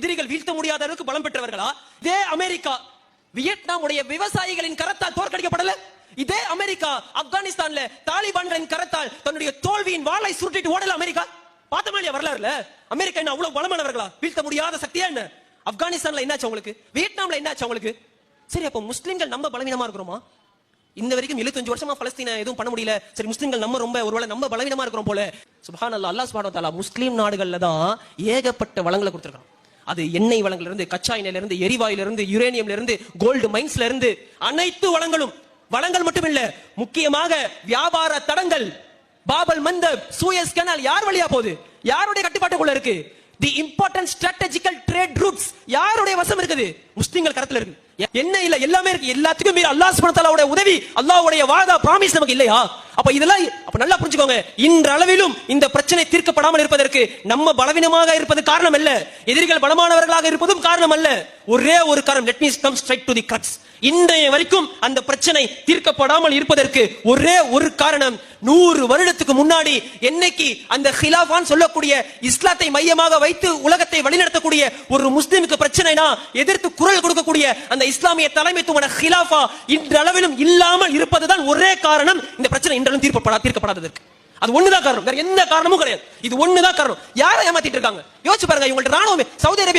எதிரிகள் வீழ்த்த முடியாத அளவுக்கு பலம் பெற்றவர்களா? இதே அமெரிக்கா. வியட்நாமுடைய விவசாயிகளின் கரத்தால் தோற்கடிக்கப்படல? இதே அமெரிக்கா ஆப்கானிஸ்தான்ல தாலிபான்களின் கரத்தால் தன்னுடைய தோல்வியின் வாளை சுருட்டிட்டு ஓடல அமெரிக்கா? பார்த்தோமா இல்லையா வரலாறுல? அமெரிக்கா என்ன அவ்வளவு பலமானவர்களா? வீழ்த்த முடியாத சக்தியா என்ன? ஆப்கானிஸ்தான்ல என்னாச்சு அவங்களுக்கு? வியட்நாம்ல என்னாச்சு அவங்களுக்கு? சரி அப்ப முஸ்லிம்கள் நம்ம பலவீனமா இருக்கிறோமா? இந்த வரைக்கும் 75 வருஷமா பலஸ்தீன எதுவும் பண்ண முடியல. சரி முஸ்லிம்கள் நம்ம ரொம்ப ஒருவேளை நம்ம பலவீனமா இருக்கிறோம் போல. சுபான் அல்லாஹ் அல்லா சுப்ஹானஹு முஸ்லீம் நாடுகள்ல தான் ஏகப்பட்ட வளங்களை கொடுத்திருக்கான். அது எண்ணெய் வளங்கள்ல இருந்து கச்சா எண்ணெயிலிருந்து இருந்து எரிவாயுல இருந்து யுரேனியம்ல இருந்து கோல்டு மைன்ஸ்ல இருந்து அனைத்து வளங்களும். வளங்கள் மட்டுமில்ல முக்கியமாக வியாபார தடங்கள். பாபல் மந்தப் சூயஸ் கனால் யார் வழியா போகுது? யாருடைய கட்டுப்பாட்டுக்குள்ள இருக்கு? The important strategical trade routes யாருடைய வசம் இருக்குது? முஸ்லிம்கள் கரத்துல இருக்கு. என்ன இல்ல எல்லாமே இருக்கு. எல்லாத்துக்கும் மீறி அல்லாஹ் சுப்ஹானஹு உதவி அல்லாஹ்வுடைய வாதா பிராமிஸ் நமக்கு இல்லையா? அப்ப இதெல்லாம் அப்ப நல்லா புரிஞ்சுக்கோங்க. இன்றளவிலும் இந்த பிரச்சனை தீர்க்கப்படாமல் இருப்பதற்கு நம்ம பலவீனமாக இருப்பது காரணம் அல்ல. எதிரிகள் பலமானவர்களாக இருப்பதும் காரணம் அல்ல. ஒரே ஒரு காரணம். Let me come straight to the crux. இன்றைய வரைக்கும் அந்த பிரச்சனை தீர்க்கப்படாமல் இருப்பதற்கு ஒரே ஒரு காரணம். நூறு வருடத்துக்கு முன்னாடி என்னைக்கு அந்த ஹிலாஃபான் சொல்லக்கூடிய இஸ்லாத்தை மையமாக வைத்து உலகத்தை வழிநடத்தக்கூடிய ஒரு முஸ்லிமுக்கு பிரச்சனைனா எதிர்த்து குரல் கொடுக்கக்கூடிய அந்த இஸ்லாமிய தலைமைத்துவன ஹிலாஃபா இன்றளவிலும் இல்லாமல் இருப்பதுதான் ஒரே காரணம். இந்த பிரச்சனை இன்றளவும் தீர்க்கப்படா தீர்க்கப்படாததற்கு. அது ஒண்ணுதான் காரணம். வேற எந்த காரணமும் கிடையாது. இது ஒண்ணுதான் காரணம். யாரை ஏமாத்திட்டு இருக்காங்க? யோசிச்சு பாருங்க இவங்கள்ட்ட ராணுவமே சவுதி அரேபியா